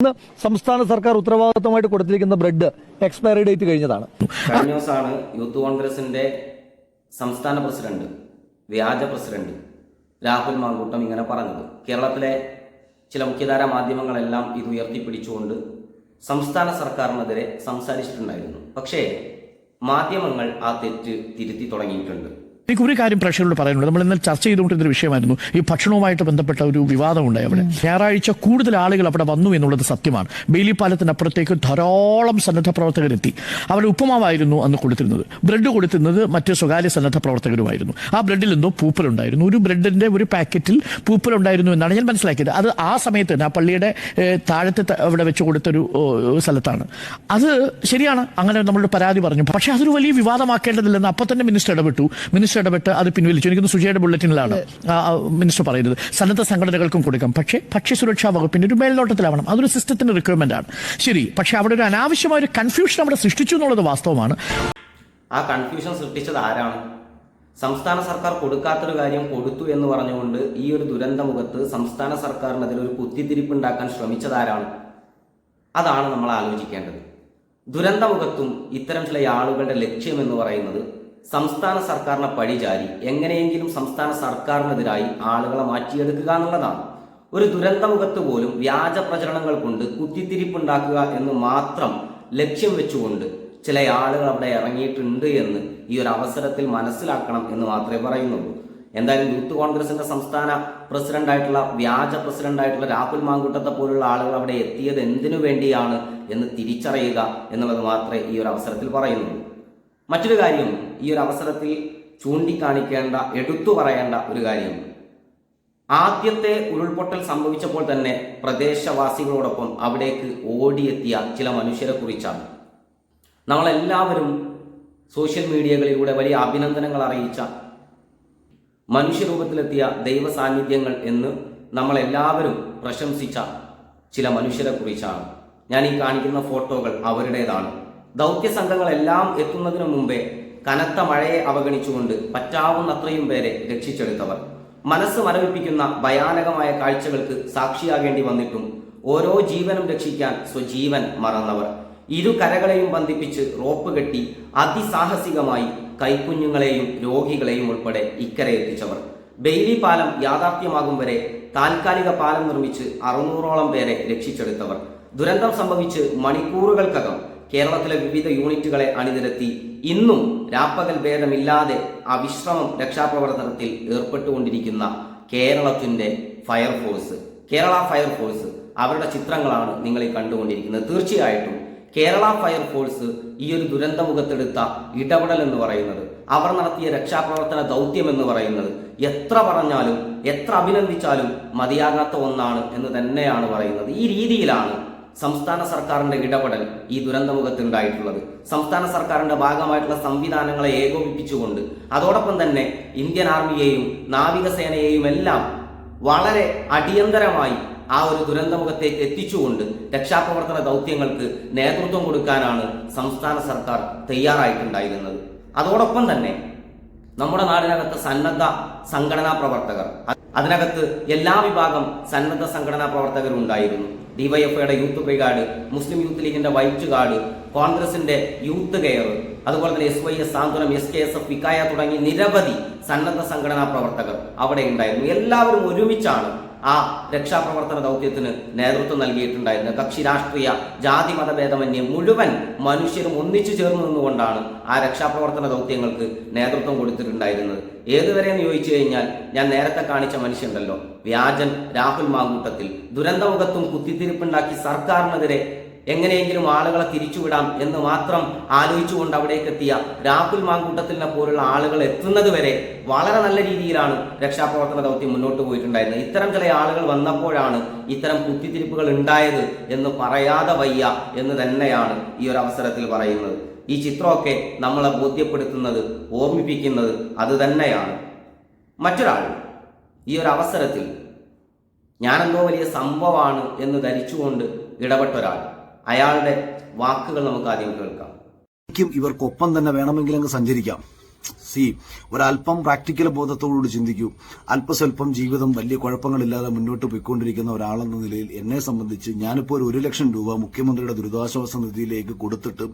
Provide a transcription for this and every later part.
ഇന്ന് സംസ്ഥാന സർക്കാർ ഉത്തരവാദിത്തമായിട്ട് കൊടുത്തിരിക്കുന്ന ബ്രെഡ് എക്സ്പയറി ഡേറ്റ് കഴിഞ്ഞതാണ്. കഴിഞ്ഞ ദിവസമാണ് യൂത്ത് കോൺഗ്രസിന്റെ സംസ്ഥാന പ്രസിഡന്റ് വ്യാജ പ്രസിഡന്റ് രാഹുൽ മാങ്കൂട്ടം ഇങ്ങനെ പറഞ്ഞത്. കേരളത്തിലെ ചില മുഖ്യധാരാ മാധ്യമങ്ങളെല്ലാം ഇത് ഉയർത്തിപ്പിടിച്ചുകൊണ്ട് സംസ്ഥാന സർക്കാരിനെതിരെ സംസാരിച്ചിട്ടുണ്ടായിരുന്നു. പക്ഷേ മാധ്യമങ്ങൾ ആ തെറ്റ് തിരുത്തി തുടങ്ങിയിട്ടുണ്ട്. എനിക്ക് ഒരു കാര്യം പ്രേക്ഷകരോട് പറയാനുള്ളത്. നമ്മൾ ഇന്നലെ ചർച്ച ചെയ്തുകൊണ്ടിരുന്ന ഒരു വിഷയമായിരുന്നു. ഈ ഭക്ഷണവുമായിട്ട് ബന്ധപ്പെട്ട ഒരു വിവാദം ഉണ്ടായി അവിടെ ഞായറാഴ്ച കൂടുതൽ ആളുകൾ അവിടെ വന്നു എന്നുള്ളത് സത്യമാണ്. ബെയിലി പാലത്തിനപ്പുറത്തേക്ക് ധാരാളം സന്നദ്ധ പ്രവർത്തകരെത്തി. അവിടെ ഉപ്പുമാവായിരുന്നു അന്ന് കൊടുത്തിരുന്നത്. ബ്രെഡ് കൊടുത്തിരുന്നത് മറ്റ് സ്വകാര്യ സന്നദ്ധ പ്രവർത്തകരുമായിരുന്നു. ആ ബ്രെഡിൽ എന്തോ പൂപ്പലുണ്ടായിരുന്നു. ഒരു ബ്രെഡിന്റെ ഒരു പാക്കറ്റിൽ പൂപ്പലുണ്ടായിരുന്നു എന്നാണ് ഞാൻ മനസ്സിലാക്കിയത്. അത് ആ സമയത്ത് തന്നെ ആ പള്ളിയുടെ താഴത്തെ അവിടെ വെച്ച് കൊടുത്തൊരു സ്ഥലത്താണ്. അത് ശരിയാണ്. അങ്ങനെ നമ്മളോട് പരാതി പറഞ്ഞു. പക്ഷേ അതൊരു വലിയ വിവാദമാക്കേണ്ടതില്ലെന്ന് അപ്പൊ തന്നെ മിനിസ്റ്റർ ഇടപെട്ടു. മിനിസ്റ്റർ ഇടപെട്ട് അത് പിൻവലിച്ചു. എനിക്ക് സുജയുടെ ബുള്ളറ്റിനിലാണ് മിനിസ്റ്റർ പറയുന്നത്. സന്നദ്ധ സംഘടനകൾക്കും കൊടുക്കാം. പക്ഷേ ഭക്ഷ്യസുരക്ഷാ വകുപ്പിന്റെ ഒരു മേൽനോട്ടത്തിലാവണം. അതൊരു സിസ്റ്റത്തിന്റെ റിക്വയർമെന്റ് ആണ്. ശരി പക്ഷെ അവിടെ ഒരു അനാവശ്യമായ ഒരു കൺഫ്യൂഷൻ അവിടെ സൃഷ്ടിച്ചു എന്നുള്ളത് വാസ്തവമാണ്. ആ കൺഫ്യൂഷൻ സൃഷ്ടിച്ചത് ആരാണ്? സംസ്ഥാന സർക്കാർ കൊടുക്കാത്തൊരു കാര്യം കൊടുത്തു എന്ന് പറഞ്ഞുകൊണ്ട് ഈ ഒരു ദുരന്ത മുഖത്ത് സംസ്ഥാന സർക്കാരിനെതിരെ ഒരു കുത്തിത്തിരിപ്പുണ്ടാക്കാൻ ശ്രമിച്ചത് ആരാണ്? അതാണ് നമ്മൾ ആലോചിക്കേണ്ടത്. ദുരന്തമുഖത്തും ഇത്തരം ചില ആളുകളുടെ ലക്ഷ്യം എന്ന് പറയുന്നത് സംസ്ഥാന സർക്കാരിനെ പഴിചാരി എങ്ങനെയെങ്കിലും സംസ്ഥാന സർക്കാരിനെതിരായി ആളുകളെ മാറ്റിയെടുക്കുക എന്നുള്ളതാണ്. ഒരു ദുരന്തമുഖത്ത് പോലും വ്യാജ പ്രചരണങ്ങൾ കൊണ്ട് കുത്തിത്തിരിപ്പുണ്ടാക്കുക എന്ന് മാത്രം ലക്ഷ്യം വെച്ചുകൊണ്ട് ചില ആളുകൾ അവിടെ ഇറങ്ങിയിട്ടുണ്ട് എന്ന് ഈ ഒരു അവസരത്തിൽ മനസ്സിലാക്കണം എന്ന് മാത്രമേ പറയുന്നുള്ളൂ. എന്തായാലും യൂത്ത് കോൺഗ്രസിന്റെ സംസ്ഥാന പ്രസിഡന്റായിട്ടുള്ള വ്യാജ പ്രസിഡന്റായിട്ടുള്ള രാഹുൽ മാങ്കുട്ടത്തെ പോലുള്ള ആളുകൾ അവിടെ എത്തിയത് എന്തിനു വേണ്ടിയാണ് എന്ന് തിരിച്ചറിയുക എന്നുള്ളത് മാത്രമേ ഈ ഒരു അവസരത്തിൽ പറയുന്നുള്ളൂ. മറ്റൊരു കാര്യം ഈ ഒരു അവസരത്തിൽ ചൂണ്ടിക്കാണിക്കേണ്ട എടുത്തു പറയേണ്ട ഒരു കാര്യം. ആദ്യത്തെ ഉരുൾപൊട്ടൽ സംഭവിച്ചപ്പോൾ തന്നെ പ്രദേശവാസികളോടൊപ്പം അവിടേക്ക് ഓടിയെത്തിയ ചില മനുഷ്യരെ കുറിച്ചാണ്. നമ്മളെല്ലാവരും സോഷ്യൽ മീഡിയകളിലൂടെ വലിയ അഭിനന്ദനങ്ങൾ അറിയിച്ച മനുഷ്യരൂപത്തിലെത്തിയ ദൈവ സാന്നിധ്യങ്ങൾ എന്ന് നമ്മളെല്ലാവരും പ്രശംസിച്ച ചില മനുഷ്യരെ കുറിച്ചാണ്. ഞാൻ ഈ കാണിക്കുന്ന ഫോട്ടോകൾ അവരുടേതാണ്. ദൗത്യ സംഘങ്ങളെല്ലാം എത്തുന്നതിനു മുമ്പേ കനത്ത മഴയെ അവഗണിച്ചുകൊണ്ട് പറ്റാവുന്നത്രയും പേരെ രക്ഷിച്ചെടുത്തവർ. മനസ്സ് മരവിപ്പിക്കുന്ന ഭയാനകമായ കാഴ്ചകൾക്ക് സാക്ഷിയാകേണ്ടി വന്നിട്ടും ഓരോ ജീവനും രക്ഷിക്കാൻ സ്വജീവൻ മറന്നവർ. ഇരു കരകളെയും ബന്ധിപ്പിച്ച് റോപ്പ് കെട്ടി അതിസാഹസികമായി കൈക്കുഞ്ഞുങ്ങളെയും രോഗികളെയും ഉൾപ്പെടെ ഇക്കരെ എത്തിച്ചവർ. ബെയിലി പാലം യാഥാർത്ഥ്യമാകും വരെ താൽക്കാലിക പാലം നിർമ്മിച്ച് അറുന്നൂറോളം പേരെ രക്ഷിച്ചെടുത്തവർ. ദുരന്തം സംഭവിച്ച് മണിക്കൂറുകൾക്കകം കേരളത്തിലെ വിവിധ യൂണിറ്റുകളെ അണിനിരത്തി ഇന്നും രാപ്പകൽ ഭേദമില്ലാതെ അവിശ്രമം രക്ഷാപ്രവർത്തനത്തിൽ ഏർപ്പെട്ടുകൊണ്ടിരിക്കുന്ന കേരളത്തിന്റെ ഫയർഫോഴ്സ് കേരള ഫയർഫോഴ്സ് അവരുടെ ചിത്രങ്ങളാണ് നിങ്ങൾ ഈ കണ്ടുകൊണ്ടിരിക്കുന്നത്. തീർച്ചയായിട്ടും കേരള ഫയർഫോഴ്സ് ഈ ഒരു ദുരന്തമുഖത്തെടുത്ത ഇടപെടൽ എന്ന് പറയുന്നത് അവർ നടത്തിയ രക്ഷാപ്രവർത്തന ദൗത്യം എന്ന് പറയുന്നത് എത്ര പറഞ്ഞാലും എത്ര അഭിനന്ദിച്ചാലും മതിയാകാത്ത ഒന്നാണ് എന്ന് തന്നെയാണ് പറയുന്നത്. ഈ രീതിയിലാണ് സംസ്ഥാന സർക്കാരിന്റെ ഇടപെടൽ ഈ ദുരന്തമുഖത്തുണ്ടായിട്ടുള്ളത്. സംസ്ഥാന സർക്കാരിന്റെ ഭാഗമായിട്ടുള്ള സംവിധാനങ്ങളെ ഏകോപിപ്പിച്ചുകൊണ്ട് അതോടൊപ്പം തന്നെ ഇന്ത്യൻ ആർമിയെയും നാവികസേനയെയും എല്ലാം വളരെ അടിയന്തരമായി ആ ഒരു ദുരന്തമുഖത്തേക്ക് എത്തിച്ചുകൊണ്ട് രക്ഷാപ്രവർത്തന ദൗത്യങ്ങൾക്ക് നേതൃത്വം കൊടുക്കാനാണ് സംസ്ഥാന സർക്കാർ തയ്യാറായിട്ടുണ്ടായിരുന്നത്. അതോടൊപ്പം തന്നെ നമ്മുടെ നാടിനകത്ത് സന്നദ്ധ സംഘടനാ പ്രവർത്തകർ. അതിനകത്ത് എല്ലാ വിഭാഗം സന്നദ്ധ സംഘടനാ പ്രവർത്തകരും ഉണ്ടായിരുന്നു ഡിവൈഎഫ്ഐയുടെ യൂത്ത് ബ്രിഗാഡ് മുസ്ലിം യൂത്ത് ലീഗിന്റെ വൈറ്റ് ഗാർഡ് കോൺഗ്രസിന്റെ യൂത്ത് കെയർ അതുപോലെ തന്നെ S Y S Santhwanam S K S S F തുടങ്ങി നിരവധി സന്നദ്ധ സംഘടനാ പ്രവർത്തകർ അവിടെ ഉണ്ടായിരുന്നു. എല്ലാവരും ഒരുമിച്ചാണ് ആ രക്ഷാപ്രവർത്തന ദൗത്യത്തിന് നേതൃത്വം നൽകിയിട്ടുണ്ടായിരുന്നത് കക്ഷി രാഷ്ട്രീയ ജാതി മതഭേദമന്യേ മുഴുവൻ മനുഷ്യരും ഒന്നിച്ചു ചേർന്ന് നിന്നുകൊണ്ടാണ് ആ രക്ഷാപ്രവർത്തന ദൗത്യങ്ങൾക്ക് നേതൃത്വം കൊടുത്തിട്ടുണ്ടായിരുന്നത്. ഏതുവരെ എന്ന് ചോദിച്ചു കഴിഞ്ഞാൽ ഞാൻ നേരത്തെ കാണിച്ച മനുഷ്യണ്ടല്ലോ വ്യാജൻ രാഹുൽ മാങ്കൂട്ടത്തിൽ ദുരന്തമുഖത്തും കുത്തിത്തിരിപ്പുണ്ടാക്കി സർക്കാരിനെതിരെ എങ്ങനെയെങ്കിലും ആളുകളെ തിരിച്ചുവിടാം എന്ന് മാത്രം ആലോചിച്ചുകൊണ്ട് അവിടേക്ക് എത്തിയ രാഹുൽ മാങ്കൂട്ടത്തിനെ പോലുള്ള ആളുകൾ എത്തുന്നത് വരെ വളരെ നല്ല രീതിയിലാണ് രക്ഷാപ്രവർത്തന ദൗത്യം മുന്നോട്ട് പോയിട്ടുണ്ടായിരുന്നത്. ഇത്തരം ചില ആളുകൾ വന്നപ്പോഴാണ് ഇത്തരം കുത്തിത്തിരിപ്പുകൾ ഉണ്ടായത് എന്ന് പറയാതെ വയ്യ എന്ന് തന്നെയാണ് ഈ ഒരു അവസരത്തിൽ പറയുന്നത്. ഈ ചിത്രമൊക്കെ നമ്മളെ ബോധ്യപ്പെടുത്തുന്നത് ഓർമ്മിപ്പിക്കുന്നത് അത് തന്നെയാണ്. മറ്റൊരാൾ ഈ ഒരു അവസരത്തിൽ ഞാനെന്തോ വലിയ സംഭവമാണ് എന്ന് ധരിച്ചുകൊണ്ട് ഇടപെട്ട ഒരാൾ അയാളുടെ വാക്കുകൾ നമുക്ക് ആദ്യം കേൾക്കാം. ഇവർക്കൊപ്പം തന്നെ വേണമെങ്കിൽ അങ്ങ് സഞ്ചരിക്കാം. സി ഒരല്പം പ്രാക്ടിക്കൽ ബോധത്തോടുകൂടി ചിന്തിക്കൂ. അല്പസ്വല്പം ജീവിതം വലിയ കുഴപ്പങ്ങളില്ലാതെ മുന്നോട്ട് പോയിക്കൊണ്ടിരിക്കുന്ന ഒരാളെന്ന നിലയിൽ എന്നെ സംബന്ധിച്ച് ഞാനിപ്പോൾ ഒരു ലക്ഷം രൂപ മുഖ്യമന്ത്രിയുടെ ദുരിതാശ്വാസ നിധിയിലേക്ക് കൊടുത്തിട്ട്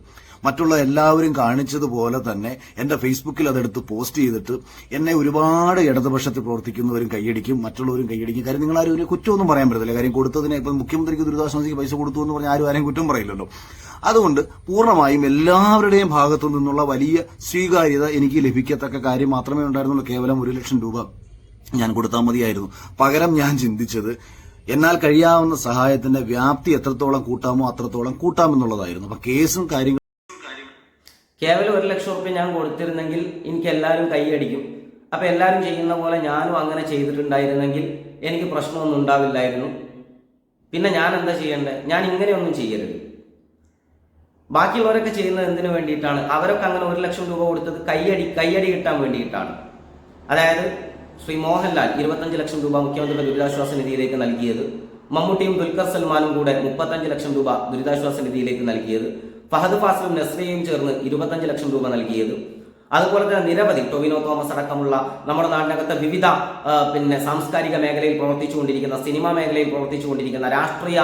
മറ്റുള്ള എല്ലാവരും കാണിച്ചതുപോലെ തന്നെ എന്റെ ഫേസ്ബുക്കിൽ അതെടുത്ത് പോസ്റ്റ് ചെയ്തിട്ട് എന്നെ ഒരുപാട് ഇടതുപക്ഷത്തിൽ പ്രവർത്തിക്കുന്നവരും കൈയടിക്കും മറ്റുള്ളവരും കൈയടിക്കും. കാര്യം നിങ്ങൾ ആരും ഒരു കുറ്റമൊന്നും പറയാൻ പറ്റത്തില്ല. കാര്യം കൊടുത്തതിനെ ഇപ്പം മുഖ്യമന്ത്രിക്ക് ദുരിതാശ്വാസ പൈസ കൊടുത്തു എന്ന് പറഞ്ഞാൽ ആരും ആരെയും കുറ്റം പറയില്ലല്ലോ. അതുകൊണ്ട് പൂർണമായും എല്ലാവരുടെയും ഭാഗത്തു നിന്നുള്ള വലിയ സ്വീകാര്യത എനിക്ക് ലഭിക്കത്തക്ക കാര്യം മാത്രമേ ഉണ്ടായിരുന്നുള്ളൂ. കേവലം ഒരു ലക്ഷം രൂപ ഞാൻ കൊടുത്താൽ മതിയായിരുന്നു. പകരം ഞാൻ ചിന്തിച്ചത് എന്നാൽ കഴിയാവുന്ന സഹായത്തിന്റെ വ്യാപ്തി എത്രത്തോളം കൂട്ടാമോ അത്രത്തോളം കൂട്ടാമെന്നുള്ളതായിരുന്നു. അപ്പൊ കേസും കാര്യങ്ങളും കേവലം ഒരു ലക്ഷം റുപ്യ ഞാൻ കൊടുത്തിരുന്നെങ്കിൽ എനിക്ക് എല്ലാവരും കൈയടിക്കും അപ്പൊ എല്ലാവരും ചെയ്യുന്ന പോലെ ഞാനും അങ്ങനെ ചെയ്തിട്ടുണ്ടായിരുന്നെങ്കിൽ എനിക്ക് പ്രശ്നമൊന്നും ഉണ്ടാവില്ലായിരുന്നു. പിന്നെ ഞാൻ എന്താ ചെയ്യേണ്ടത്? ഞാൻ ഇങ്ങനെയൊന്നും ചെയ്യരുത്. ബാക്കിയുള്ളവരൊക്കെ ചെയ്യുന്നത് എന്തിനു വേണ്ടിയിട്ടാണ്? അവരൊക്കെ അങ്ങനെ ഒരു ലക്ഷം രൂപ കൊടുത്തത് കയ്യടി കയ്യടി കിട്ടാൻ വേണ്ടിയിട്ടാണ്. അതായത് ശ്രീ മോഹൻലാൽ ഇരുപത്തഞ്ച് ലക്ഷം രൂപ മുഖ്യമന്ത്രിയുടെ ദുരിതാശ്വാസ നിധിയിലേക്ക് നൽകിയത്. മമ്മൂട്ടിയും ദുൽഖർ സൽമാനും കൂടെ മുപ്പത്തഞ്ച് ലക്ഷം രൂപ ദുരിതാശ്വാസ നിധിയിലേക്ക് നൽകിയത്. ഫഹദ് ഫാസിലും നസ്രിയയും ചേർന്ന് ഇരുപത്തഞ്ച് ലക്ഷം രൂപ നൽകിയത്. അതുപോലെ തന്നെ നിരവധി ടൊവിനോ തോമസ് അടക്കമുള്ള നമ്മുടെ നാടിനകത്തെ വിവിധ പിന്നെ സാംസ്കാരിക മേഖലയിൽ പ്രവർത്തിച്ചുകൊണ്ടിരിക്കുന്ന സിനിമാ മേഖലയിൽ പ്രവർത്തിച്ചുകൊണ്ടിരിക്കുന്ന രാഷ്ട്രീയ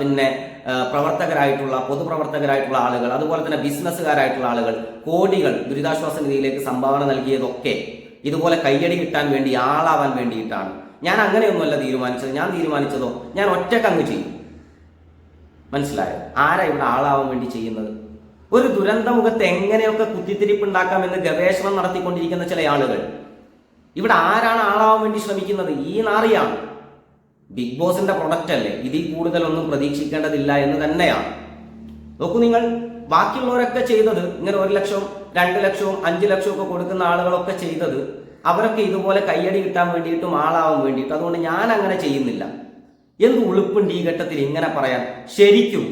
പിന്നെ പ്രവർത്തകരായിട്ടുള്ള പൊതുപ്രവർത്തകരായിട്ടുള്ള ആളുകൾ അതുപോലെ തന്നെ ബിസിനസ്സുകാരായിട്ടുള്ള ആളുകൾ കോടികൾ ദുരിതാശ്വാസ നിധിയിലേക്ക് സംഭാവന നൽകിയതൊക്കെ ഇതുപോലെ കയ്യടി കിട്ടാൻ വേണ്ടി ആളാവാൻ വേണ്ടിയിട്ടാണ്. ഞാൻ അങ്ങനെയൊന്നുമല്ല തീരുമാനിച്ചത്. ഞാൻ തീരുമാനിച്ചതോ ഞാൻ ഒറ്റക്കങ്ങ് ചെയ്യും. മനസ്സിലായോ? ആരാ ഇവിടെ ആളാവാൻ വേണ്ടി ചെയ്യുന്നത്? ഒരു ദുരന്തമുഖത്ത് എങ്ങനെയൊക്കെ കുത്തിത്തിരിപ്പുണ്ടാക്കാമെന്ന് ഗവേഷണം നടത്തിക്കൊണ്ടിരിക്കുന്ന ചില ആളുകൾ. ഇവിടെ ആരാണ് ആളാവാൻ വേണ്ടി ശ്രമിക്കുന്നത്? ഈ നാറിയാണ്. ബിഗ് ബോസിന്റെ പ്രൊഡക്റ്റ് അല്ലേ? ഇതിൽ കൂടുതലൊന്നും പ്രതീക്ഷിക്കേണ്ടതില്ല എന്ന് തന്നെയാണ്. നോക്കൂ നിങ്ങൾ ബാക്കിയുള്ളവരൊക്കെ ചെയ്തത് ഇങ്ങനെ ഒരു ലക്ഷവും രണ്ട് ലക്ഷവും അഞ്ച് ലക്ഷവും ഒക്കെ കൊടുക്കുന്ന ആളുകളൊക്കെ ചെയ്തത് അവരൊക്കെ ഇതുപോലെ കയ്യടി കിട്ടാൻ വേണ്ടിയിട്ടും ആളാവാൻ വേണ്ടിയിട്ടും. അതുകൊണ്ട് ഞാൻ അങ്ങനെ ചെയ്യുന്നില്ല. എന്ത് ഉളുപ്പുണ്ട് ഈ ഘട്ടത്തിൽ ഇങ്ങനെ പറയാൻ? ശരിക്കും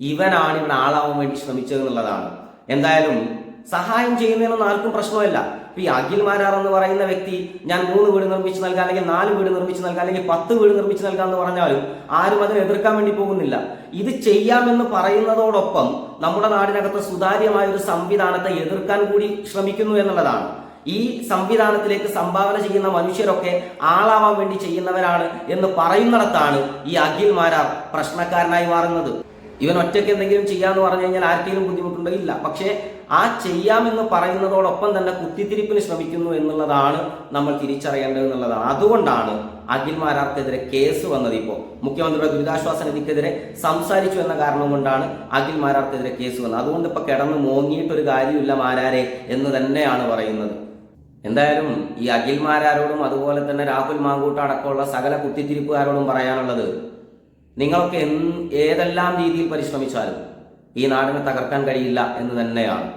ഇവനാണ് ഇവിടെ ആളാവാൻ വേണ്ടി ശ്രമിച്ചത് എന്നുള്ളതാണ്. എന്തായാലും സഹായം ചെയ്യുന്നതിനൊന്നും ആർക്കും പ്രശ്നമില്ല ഈ അഖിൽ മാരാർ എന്ന് പറയുന്ന വ്യക്തി ഞാൻ മൂന്ന് വീട് നിർമ്മിച്ച് നൽകാം അല്ലെങ്കിൽ നാല് വീട് നിർമ്മിച്ച് നൽകാം അല്ലെങ്കിൽ പത്ത് വീട് നിർമ്മിച്ച് നൽകാം എന്ന് പറഞ്ഞാലും ആരും അതിനെ എതിർക്കാൻ വേണ്ടി പോകുന്നില്ല. ഇത് ചെയ്യാമെന്ന് പറയുന്നതോടൊപ്പം നമ്മുടെ നാടിനകത്ത് സുതാര്യമായ ഒരു സംവിധാനത്തെ എതിർക്കാൻ കൂടി ശ്രമിക്കുന്നു എന്നുള്ളതാണ്. ഈ സംവിധാനത്തിലേക്ക് സംഭാവന ചെയ്യുന്ന മനുഷ്യരൊക്കെ ആളാവാൻ വേണ്ടി ചെയ്യുന്നവരാണ് എന്ന് പറയുന്നിടത്താണ് ഈ അഖിൽ മാരാർ പ്രശ്നക്കാരനായി മാറുന്നത്. ഇവൻ ഒറ്റയ്ക്ക് എന്തെങ്കിലും ചെയ്യാന്ന് പറഞ്ഞു കഴിഞ്ഞാൽ ആർക്കെങ്കിലും ബുദ്ധിമുട്ടുണ്ടോ? ഇല്ല. പക്ഷേ ആ ചെയ്യാമെന്ന് പറയുന്നതോടൊപ്പം തന്നെ കുത്തിത്തിരിപ്പിന് ശ്രമിക്കുന്നു എന്നുള്ളതാണ് നമ്മൾ തിരിച്ചറിയേണ്ടത് എന്നുള്ളതാണ് അതുകൊണ്ടാണ് അഖിൽ മാരാർക്കെതിരെ കേസ് വന്നത് ഇപ്പോൾ മുഖ്യമന്ത്രിയുടെ ദുരിതാശ്വാസ നിധിക്കെതിരെ സംസാരിച്ചു എന്ന കാരണം കൊണ്ടാണ് അഖിൽ മാരാർക്കെതിരെ കേസ് വന്നത്. അതുകൊണ്ട് ഇപ്പൊ കിടന്ന് മോങ്ങിയിട്ടൊരു കാര്യമില്ല മാരാരെ എന്ന് തന്നെയാണ് പറയുന്നത്. എന്തായാലും ഈ അഖിൽമാരാരോടും അതുപോലെ തന്നെ രാഹുൽ മാങ്കൂട്ട അടക്കമുള്ള സകല കുത്തിത്തിരിപ്പുകാരോടും പറയാനുള്ളത് നിങ്ങളൊക്കെ ഏതെല്ലാം രീതിയിൽ പരിശ്രമിച്ചാലും ഈ നാടിനെ തകർക്കാൻ കഴിയില്ല എന്ന് തന്നെയാണ്.